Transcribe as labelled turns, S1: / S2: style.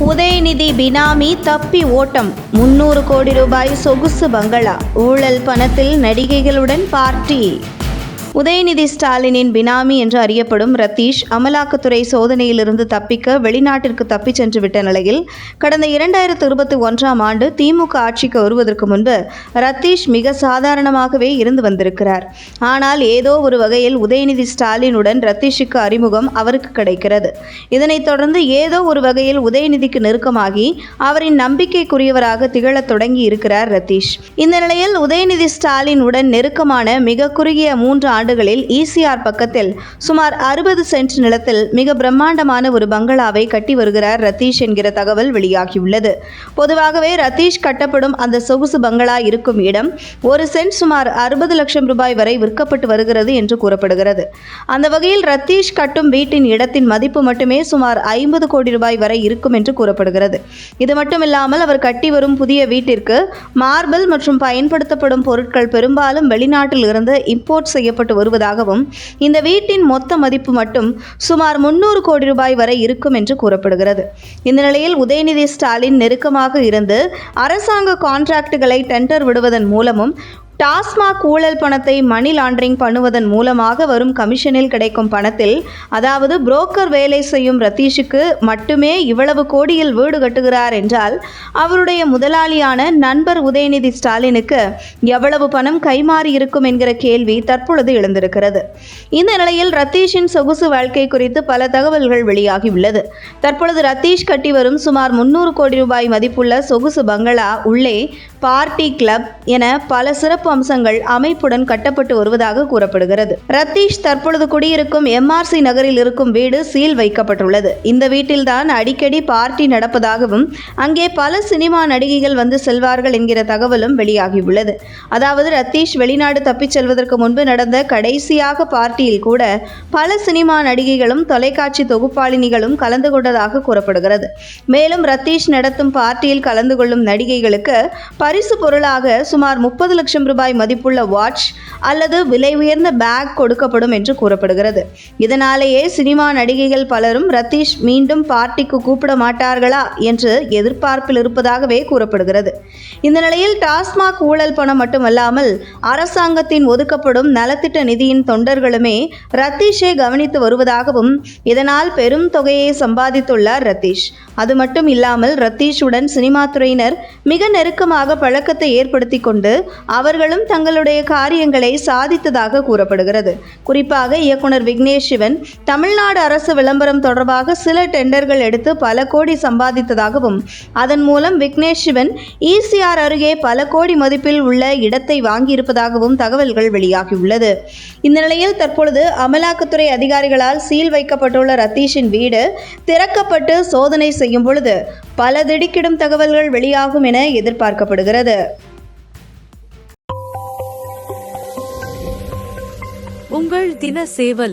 S1: உதயநிதி பினாமி தப்பி ஓட்டம். முன்னூறு கோடி ரூபாய் சொகுசு பங்களா. ஊழல் பணத்தில் நடிகைகளுடன் பார்ட்டி. உதயநிதி ஸ்டாலினின் பினாமி என்று அறியப்படும் ரத்தீஷ் அமலாக்கத்துறை சோதனையிலிருந்து தப்பிக்க வெளிநாட்டிற்கு தப்பிச் சென்று விட்ட நிலையில் கடந்த இரண்டாயிரத்து இருபத்தி ஒன்றாம் ஆண்டு திமுக ஆட்சிக்கு வருவதற்கு முன்பு ரத்தீஷ் மிக சாதாரணமாகவே இருந்து வந்திருக்கிறார். ஆனால் ஏதோ ஒரு வகையில் உதயநிதி ஸ்டாலினுடன் ரத்தீஷுக்கு அறிமுகம் அவருக்கு கிடைக்கிறது. இதனைத் தொடர்ந்து ஏதோ ஒரு வகையில் உதயநிதிக்கு நெருக்கமாகி அவரின் நம்பிக்கைக்குரியவராக திகழத் தொடங்கி இருக்கிறார் ரத்தீஷ். இந்த நிலையில் உதயநிதி ஸ்டாலின் உடன் நெருக்கமான மிக குறுகிய மூன்று ஆண்டுகளில் ஈசிஆர் பக்கத்தில் சுமார் அறுபது சென்ட் நிலத்தில் மிக பிரம்மாண்டமான ஒரு பங்களாவை கட்டி வருகிறார் ரத்தீஷ் என்கிற தகவல் வெளியாகியுள்ளது. பொதுவாகவே ரத்தீஷ் கட்டப்படும் அந்த சொகுசு பங்களா இருக்கும் இடம் ஒரு சென்ட் சுமார் அறுபது லட்சம் ரூபாய் வரை விற்கப்பட்டு வருகிறது என்று கூறப்படுகிறது. அந்த வகையில் ரத்தீஷ் கட்டும் வீட்டின் இடத்தின் மதிப்பு மட்டுமே சுமார் ஐம்பது கோடி ரூபாய் வரை இருக்கும் என்று கூறப்படுகிறது. இது மட்டுமில்லாமல் அவர் கட்டி வரும் புதிய வீட்டிற்கு மார்பிள் மற்றும் பயன்படுத்தப்படும் பொருட்கள் பெரும்பாலும் வெளிநாட்டில் இருந்து இம்போர்ட் செய்யப்பட்டு வருவதாகவும் இந்த வீட்டின் மொத்த மதிப்பு மட்டும் சுமார் முன்னூறு கோடி ரூபாய் வரை இருக்கும் என்று கூறப்படுகிறது. இந்த நிலையில் உதயநிதி ஸ்டாலின் நெருக்கமாக இருந்து அரசாங்க கான்ட்ராக்டுகளை டெண்டர் விடுவதன் மூலமும் டாஸ்மாக் ஊழல் பணத்தை மணி லாண்டரிங் பண்ணுவதன் மூலமாக வரும் கமிஷனில் கிடைக்கும் பணத்தில் அதாவது புரோக்கர் வேலை செய்யும் ரத்தீஷுக்கு மட்டுமே இவ்வளவு கோடியில் வீடு கட்டுகிறார் என்றால் அவருடைய முதலாளியான நண்பர் உதயநிதி ஸ்டாலினுக்கு எவ்வளவு பணம் கைமாறி இருக்கும் என்கிற கேள்வி தற்பொழுது எழுந்திருக்கிறது. இந்த நிலையில் ரத்தீஷின் சொகுசு வாழ்க்கை குறித்து பல தகவல்கள் வெளியாகியுள்ளது. தற்பொழுது ரத்தீஷ் கட்டி வரும் சுமார் முன்னூறு கோடி ரூபாய் மதிப்புள்ள சொகுசு பங்களா உள்ளே பார்ட்டி கிளப் என பல சிறப்பு அம்சங்கள் அமைப்புடன் கட்டப்பட்டு வருவதாக கூறப்படுகிறது. ரத்தீஷ் தற்பொழுது குடியிருக்கும் எம்ஆர்சி நகரில் இருக்கும் வீடு சீல் வைக்கப்பட்டுள்ளது. இந்த வீட்டில்தான் அடிக்கடி பார்ட்டி நடப்பதாகவும் அங்கே பல சினிமா நடிகைகள் வந்து செல்வார்கள் என்கிற தகவலும் வெளியாகியுள்ளது. அதாவது ரத்தீஷ் வெளிநாடு தப்பிச் செல்வதற்கு முன்பு நடந்த கடைசியாக பார்ட்டியில் கூட பல சினிமா நடிகைகளும் தொலைக்காட்சி தொகுப்பாளினிகளும் கலந்து கொண்டதாக கூறப்படுகிறது. மேலும் ரத்தீஷ் நடத்தும் பார்ட்டியில் கலந்து கொள்ளும் நடிகைகளுக்கு பரிசு பொருளாக சுமார் முப்பது லட்சம் ரூபாய் மதிப்புள்ள வாட்ச் அல்லது விலை உயர்ந்த பேக் கொடுக்கப்படும் என்று கூறப்படுகிறது. இதனாலேயே சினிமா நடிகைகள் பலரும் ரத்தீஷ் மீண்டும் பார்ட்டிக்கு கூப்பிட மாட்டார்களா என்று எதிர்பார்ப்பில் இருப்பதாகவே கூறப்படுகிறது. இந்த நிலையில் டாஸ்மாக் ஊழல் பணம் மட்டுமல்லாமல் அரசாங்கத்தின் ஒதுக்கப்படும் நலத்திட்ட நிதியின் தொண்டர்களுமே ரத்தீஷை கவனித்து வருவதாகவும் இதனால் பெரும் தொகையை சம்பாதித்துள்ளார் ரத்தீஷ் அது மட்டும் இல்லாமல் ரத்தீஷுடன் சினிமா துறையினர் மிக நெருக்கமாக பழக்கத்தை ஏற்படுத்தி கொண்டு அவர்கள் அவர்களும் தங்களுடைய காரியங்களை சாதித்ததாக கூறப்படுகிறது. குறிப்பாக இயக்குனர் விக்னேஷ் சிவன் தமிழ்நாடு அரசு விளம்பரம் தொடர்பாக சில டெண்டர்கள் எடுத்து பல கோடி சம்பாதித்ததாகவும் அதன் மூலம் விக்னேஷ் சிவன் ஈசிஆர் அருகே பல கோடி மதிப்பில் உள்ள இடத்தை வாங்கியிருப்பதாகவும் தகவல்கள் வெளியாகியுள்ளது. இந்த நிலையில் தற்பொழுது அமலாக்கத்துறை அதிகாரிகளால் சீல் வைக்கப்பட்டுள்ள ரத்தீஷின் வீடு திறக்கப்பட்டு சோதனை செய்யும் பொழுது பல திடுக்கிடும் தகவல்கள் வெளியாகும் என எதிர்பார்க்கப்படுகிறது.
S2: ತಿಂಗಳ್ ದಿನ ಸೇವಲ್